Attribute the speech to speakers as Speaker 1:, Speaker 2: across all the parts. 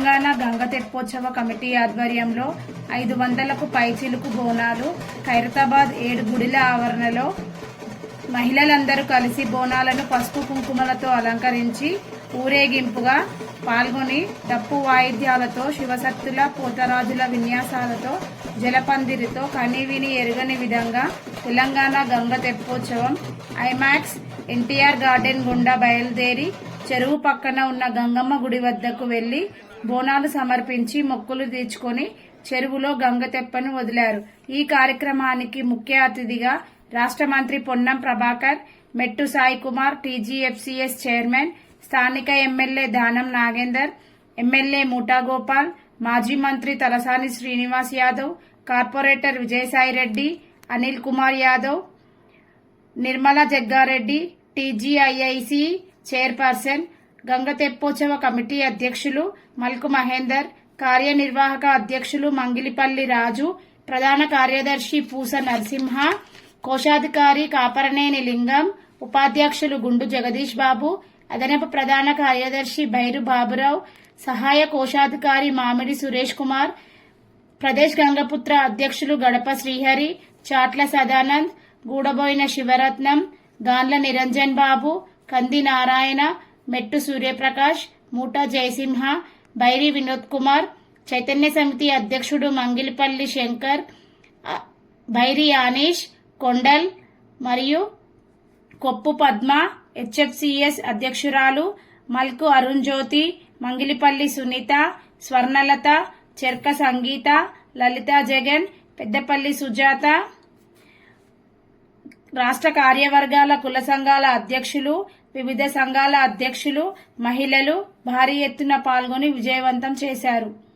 Speaker 1: Telangana Ganga Teppotsava committee ఆధ్వర్యంలో ఐదు వందలకు పైచిలుకు బోనాలు ఖైరతాబాద్ ఏడు గుడిల ఆవరణలో మహిళలందరూ కలిసి బోనాలను పసుపు కుంకుమలతో అలంకరించి ఊరేగింపుగా పాల్గొని డప్పు వాయిద్యాలతో శివశక్తుల పోతరాజుల విన్యాసాలతో జలపందిరితో కనివిని ఎరుగని విధంగా తెలంగాణ గంగ తెప్పోత్సవం ఐమాక్స్ ఎన్టీఆర్ గార్డెన్ గుండా బయలుదేరి చెరువు పక్కన ఉన్న గంగమ్మ గుడి వద్దకు వెళ్ళి బోనాలు సమర్పించి మొక్కులు తీర్చుకొని చెరువులో గంగ తెప్పను వదిలారు. ఈ కార్యక్రమానికి ముఖ్య అతిథిగా రాష్ట్ర మంత్రి పొన్నం ప్రభాకర్ మెట్టు సాయి కుమార్ టీజీఎఫ్సిఎస్ చైర్మన్ స్థానిక ఎమ్మెల్యే దానం నాగేందర్ ఎమ్మెల్యే మూటా గోపాల్ మాజీ మంత్రి Talasani Srinivas Yadav corporator Vijayasai Reddy Anil Kumar Yadav Nirmala Jaggareddy TGIIC chairperson Ganga Teppotsava committee అధ్యక్షులు మల్కు మహేందర్ కార్యనిర్వాహక అధ్యక్షులు మంగిలిపల్లి రాజు ప్రధాన కార్యదర్శి పూస నరసింహ కోశాధికారి కాపరనేని లింగం ఉపాధ్యక్షులు గుండు జగదీష్ బాబు అదనపు ప్రధాన కార్యదర్శి బైరు బాబురావు సహాయ కోశాధికారి మామిడి సురేష్ కుమార్ ప్రదేశ్ గంగపుత్ర అధ్యక్షులు గడప శ్రీహరి చాట్ల సదానంద్ గూడబోయిన శివరత్నం గాన్ల నిరంజన్ బాబు కంది నారాయణ మెట్టు సూర్యప్రకాష్ మూటా జయసింహ బైరి వినోద్ కుమార్ చైతన్య సమితి అధ్యక్షుడు మంగిలిపల్లి శంకర్ బైరి ఆనీష్ కొండల్ మరియు కొప్పు పద్మ హెచ్ఎఫ్సిఎస్ అధ్యక్షురాలు మల్కు అరుణ్ జ్యోతి మంగిలిపల్లి సునీత స్వర్ణలత చెర్క సంగీత లలిత జగన్ పెద్దపల్లి సుజాత రాష్ట్ర కార్యవర్గాల కుల సంఘాల అధ్యక్షులు వివిధ సంఘాల అధ్యక్షులు మహిళలు భారీ ఎత్తున పాల్గొని విజయవంతం చేశారు.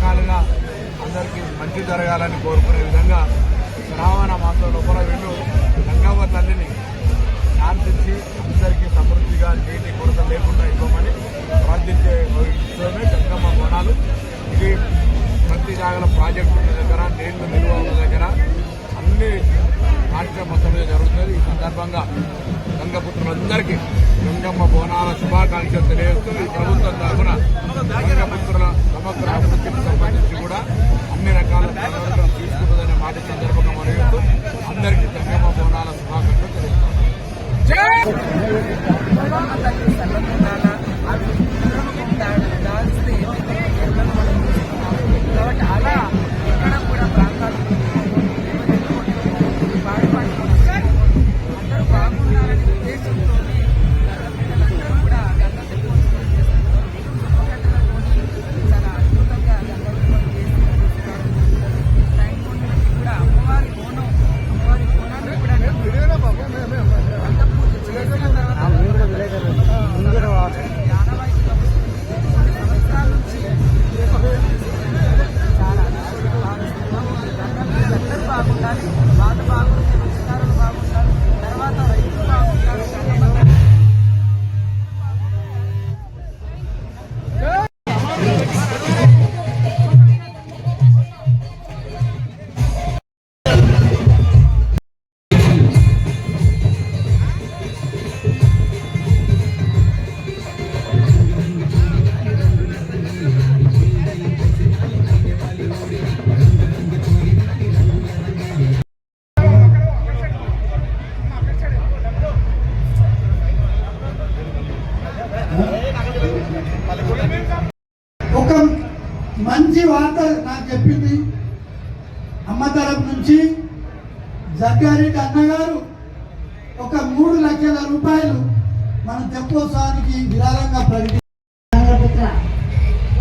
Speaker 2: రకాలుగా అందరికీ మంచి జరగాలని కోరుకునే విధంగా శ్రావణ మాసం లోపల వీళ్ళు గంగవ్వ తల్లిని శాంతించి అందరికీ సమృద్ధిగా నీటి కొరత లేకుండా ఇవ్వమని ప్రార్థించే ఇష్టమే గంగమ్మ బోనాలు ఇది ప్రతి జాగల ప్రాజెక్టు దగ్గర నీళ్ళు నిల్వ ఉన్న దగ్గర అన్ని రాష్ట్ర మొత్తం మీద జరుగుతుంది ఈ సందర్భంగా గంగపుత్రులందరికీ గంగమ్మ బోనాల శుభాకాంక్షలు తెలియజేస్తూ ప్రభుత్వం తరఫున గంగపుత్రుల సమగ్ర అభివృద్ధికి సంబంధించి కూడా అన్ని రకాల జాగ్రత్తలు తీసుకుంటుందనే మాట ఈ సందర్భంగా మరియు అందరికీ గంగమ్మ బోనాల శుభాకాంక్షలు తెలియజేస్తాం
Speaker 3: చెప్పింది. అమ్మ తరపు నుంచి జగ్గారెడ్డి అన్నగారు ఒక మూడు లక్షల రూపాయలు మన తెప్పోత్సవానికి విరాళంగా ప్రకటించారు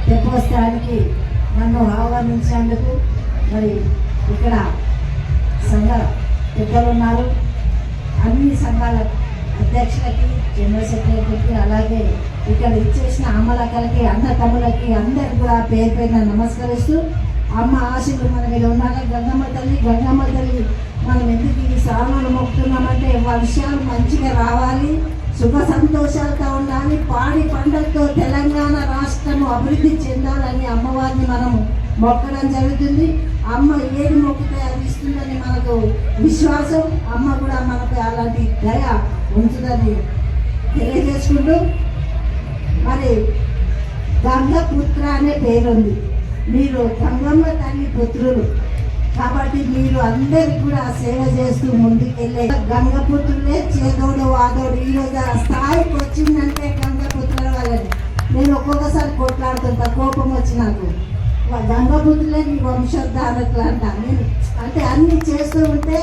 Speaker 4: తెప్పోత్సవానికి నన్ను ఆహ్వానించేందుకు మరి ఇక్కడ సంఘ పెద్దలు ఉన్నారు అన్ని సంఘాల అధ్యక్షులకి జనరల్ సెక్రటరీకి అలాగే ఇక్కడ ఇచ్చేసిన అమ్మలక్కలకి అన్న తమ్ములకి అందరికి కూడా పేరు పేరున నమస్కరిస్తూ అమ్మ ఆశలు మన మీద ఉండాలి గంగమ్మ తల్లి గంగమ్మ తల్లి మనం ఎందుకు ఈ సామాన్లు మొక్కుతున్నామంటే వర్షాలు మంచిగా రావాలి సుఖ సంతోషాలతో ఉండాలి పాడి పంటలతో తెలంగాణ రాష్ట్రం అభివృద్ధి చెందాలని అమ్మవారిని మనం మొక్కడం జరుగుతుంది. అమ్మ ఏది మొక్కితే అది ఇస్తుందని మనకు విశ్వాసం. అమ్మ కూడా మనకు అలాంటి దయ ఉంచుదని తెలియజేసుకుంటూ మరి గంగపుత్ర అనే పేరుంది. మీరు గంగమ్మ తల్లి పుత్రులు. కాబట్టి మీరు అందరికి కూడా సేవ చేస్తూ ముందుకెళ్ళే గంగపుత్రులే చేదోడు వాదోడు. ఈ రోజు ఆ స్థాయికి వచ్చిందంటే గంగపుత్రుల వాళ్ళని నేను ఒక్కొక్కసారి కొట్లాడుతుంటా కోపం వచ్చి నాకు వా- గంగపుత్రులే నీ అంట. నేను అంటే అన్ని చేస్తూ ఉంటే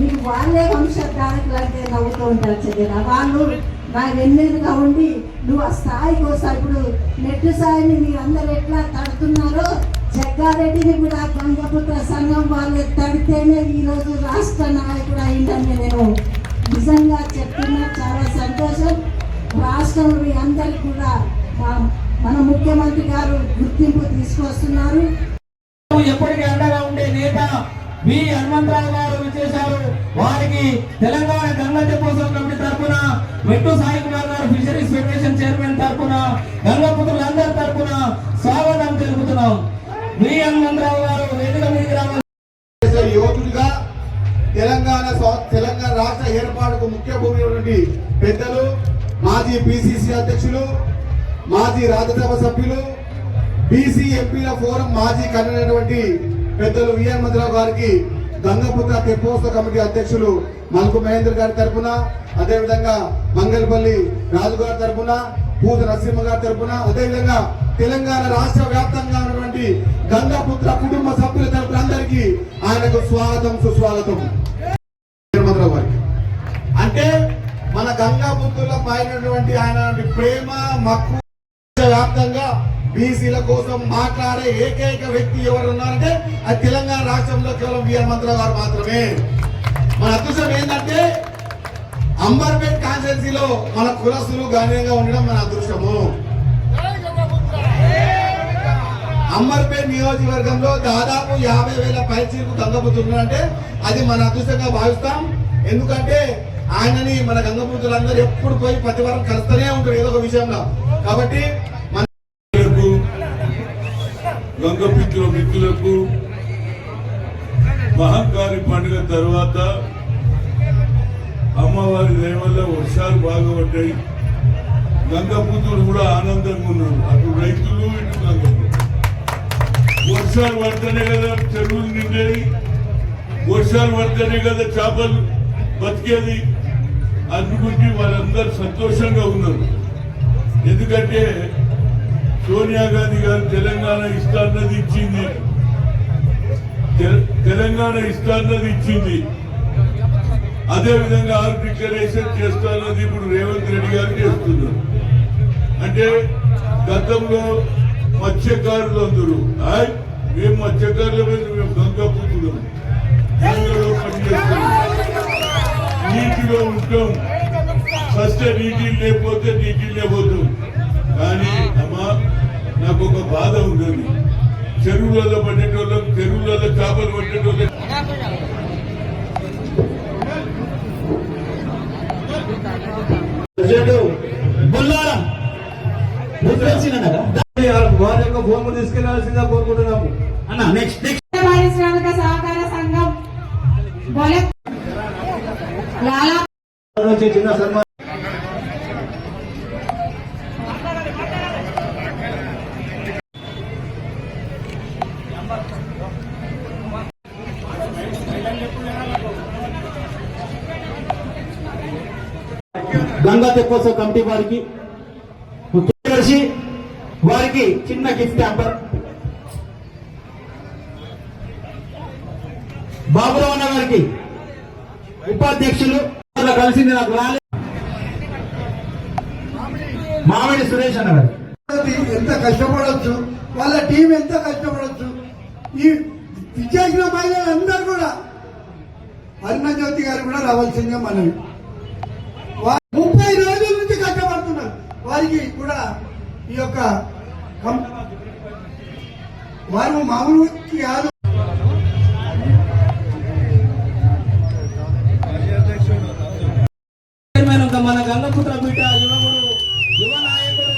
Speaker 4: మీకు వాళ్ళే వంశోద్ధారకులు అంటే నవ్వుతూ ఉంటారు చదివిన వాళ్ళు నా వెన్నెలుగా ఉండి నువ్వు ఆ స్థాయికి వస్తావు ఇప్పుడు నెట్టు స్థాయిని మీరు అందరు ఎట్లా తడుతున్నారో జగ్గారెడ్డిని కూడా గంగపుత్ర సంఘం వాళ్ళు తడితేనే ఈరోజు రాష్ట్ర నాయకుడు అయిందని నేను నిజంగా చెప్తున్నా. చాలా సంతోషం. రాష్ట్రం మీ అందరికి కూడా మన ముఖ్యమంత్రి గారు గుర్తింపు తీసుకొస్తున్నారు.
Speaker 5: ఎప్పటికీ అండగా ఉండే నేత వి హనుమంతరావు గారు చేశారు. వారికి తెలంగాణ గంగా తెప్పోత్సవం కమిటీ తరఫున మెట్టు సాయి కుమార్ గారు ఫిషరీస్ ఫెడరేషన్ చైర్మన్ తరఫున గంగపుత్రులందరి తరఫున స్వాగతం తెలుపుతున్నాం. మీ హనుమంతరావు గారు వేదిక
Speaker 6: యువకుడిగా తెలంగాణ తెలంగాణ రాష్ట్ర ఏర్పాటుకు ముఖ్య భూమి పెద్దలు మాజీ పిసిసి అధ్యక్షులు మాజీ రాజ్యసభ సభ్యులు బీసీ ఎంపీల ఫోరం మాజీ కన్వీనటువంటి పెద్దలు విఎన్ మధురావు గారికి గంగపుత్ర తెప్పోత్సవ కమిటీ అధ్యక్షులు మల్కు మహేందర్ గారి తరపున అదేవిధంగా మంగళపల్లి రాజు గారి తరపున పూజ నరసింహ గారి తరపున అదేవిధంగా తెలంగాణ రాష్ట్ర వ్యాప్తంగా ఉన్నటువంటి గంగపుత్ర కుటుంబ సభ్యుల తరపున అందరికీ ఆయనకు స్వాగతం సుస్వాగతం. అంటే మన గంగాపుత్రుల పైనటువంటి ఆయన ప్రేమ మక్కు వ్యాప్తంగా బీసీల కోసం మాట్లాడే ఏకైక వ్యక్తి ఎవరు ఉన్నారంటే అది తెలంగాణ రాష్ట్రంలో కేవలం విఆర్ మంత్రావు గారు మాత్రమే. మన అదృష్టం ఏంటంటే అంబర్పేట్ కాన్స్టిట్యున్సీలో మన కులస్తులు గణనీయంగా ఉండడం మన అదృష్టము. అంబర్పేట్ నియోజకవర్గంలో దాదాపు యాభై వేల పైచీలకు గంగపుత్రులు అది మన అదృష్టంగా భావిస్తాం. ఎందుకంటే ఆయనని మన గంగపుత్రులందరూ ఎప్పుడు పోయి ప్రతి వారం కలుస్తూనే ఉంటారు ఏదో ఒక విషయంలో. కాబట్టి
Speaker 7: గంగపిత్రుల మిత్రులకు మహంకారి పండుగ తర్వాత అమ్మవారి దయ వల్ల వర్షాలు బాగా పడ్డాయి గంగపుత్రులు కూడా ఆనందంగా ఉన్నారు. అటు రైతులు ఇటు గంగపుత్రులు. వర్షాలు పడితేనే కదా చెరువులు నిండేది వర్షాలు పడితేనే కదా చేపలు బతికేది. అనుకుంటే వాళ్ళందరూ సంతోషంగా ఉన్నారు. ఎందుకంటే సోనియా గాంధీ గారు తెలంగాణ ఇస్తాన్నది ఇచ్చింది. తెలంగాణ ఇస్తాన్నది ఇచ్చింది. అదే విధంగా ఆరు డిక్లరేషన్ చేస్తాన్నది ఇప్పుడు రేవంత్ రెడ్డి గారు చేస్తున్నారు. అంటే గతంలో మత్స్యకారులు అందరూ ఆయ్ మేము మత్స్యకారుల మీద మేము గంగపుతున్నాం గంగలో పనిచేస్తాం నీటిలో ఉంటాం. ఫస్ట్ నీటి లేకపోతే నీటి లేకపోతే నాకు ఒక బాధ ఉన్నది చెరువులలో పట్టేటోళ్ళం చెరువులలో చేపలు పట్టేటోళ్ళం
Speaker 2: వారి యొక్క భూమి తీసుకెళ్లాల్సిందిగా కోరుకుంటున్నాము
Speaker 1: పారిశ్రామిక సహకార సంఘం బొలె లాలా
Speaker 2: చిన్న సన్మానం
Speaker 6: గంగా తెప్పోత్సవ కమిటీ వారికి ముఖ్యదర్శి వారికి చిన్న గిఫ్ట్ హ్యాంపర్.
Speaker 5: బాబురావు అన్న గారికి ఉపాధ్యక్షులు కలిసింది నాకు రాలేదు మామిడి సురేష్ అన్న గారు
Speaker 3: ఎంత కష్టపడవచ్చు వాళ్ళ టీం ఎంత కష్టపడవచ్చు ఈ విచ్చేసిన మహిళలందరూ కూడా అరుణ జ్యోతి గారు కూడా రావాల్సిందే మనవి. యొక్క వారు మామూలు వ్యక్తి కాదు.
Speaker 5: మన గంగపుత్ర బిడ్డ యువకుడు యువ నాయకుడు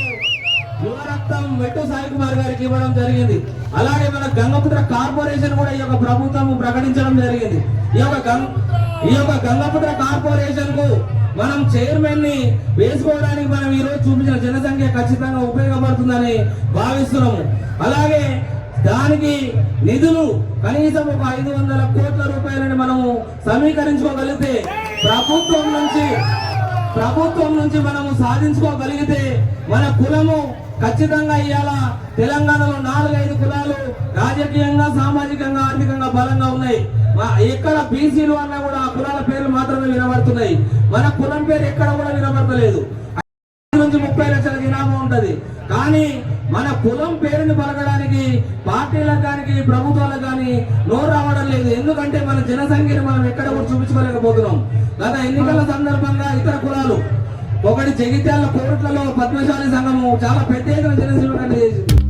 Speaker 5: యువ రక్తం వెట్టు సాయి కుమార్ గారికి ఇవ్వడం జరిగింది అలాగే మన గంగపుత్ర కార్పొరేషన్ కూడా ఈ యొక్క ప్రభుత్వం ప్రకటించడం జరిగింది. ఈ యొక్క గంగ ఈ యొక్క గంగపుత్ర కార్పొరేషన్కు మనం చైర్మన్ని వేసుకోవడానికి మనం ఈ రోజు చూపించిన జనసంఖ్య ఖచ్చితంగా ఉపయోగపడుతుందని భావిస్తున్నాము. అలాగే దానికి నిధులు కనీసం ఒక ఐదు వందల కోట్ల రూపాయలని మనము సమీకరించుకోగలిగితే ప్రభుత్వం నుంచి ప్రభుత్వం నుంచి మనము సాధించుకోగలిగితే మన కులము ఖచ్చితంగా ఇవాళ తెలంగాణలో నాలుగైదు కులాలు రాజకీయంగా సామాజికంగా ఆర్థికంగా బలంగా ఉన్నాయి. ఎక్కడ బీసీలు అన్నా కూడా ఆ కులాల పేర్లు మాత్రమే వినబడుతున్నాయి. మన కులం పేరు ఎక్కడ కూడా వినబడతలేదు. నుంచి ముప్పై లక్షల జనాభా ఉంటది. కానీ మన కులం పేరుని పలకడానికి పార్టీలకు కానీ ప్రభుత్వాలకు కానీ నోరు రావడం లేదు. ఎందుకంటే మన జనసంఖ్యను మనం ఎక్కడ కూడా చూపించుకోలేకపోతున్నాం. గత ఎన్నికల సందర్భంగా ఇతర కులాలు ఒకటి జగిత్యాల కోర్టులలో పద్మశాలి సంఘము చాలా పెద్ద ఎత్తున జనసేవ చేసింది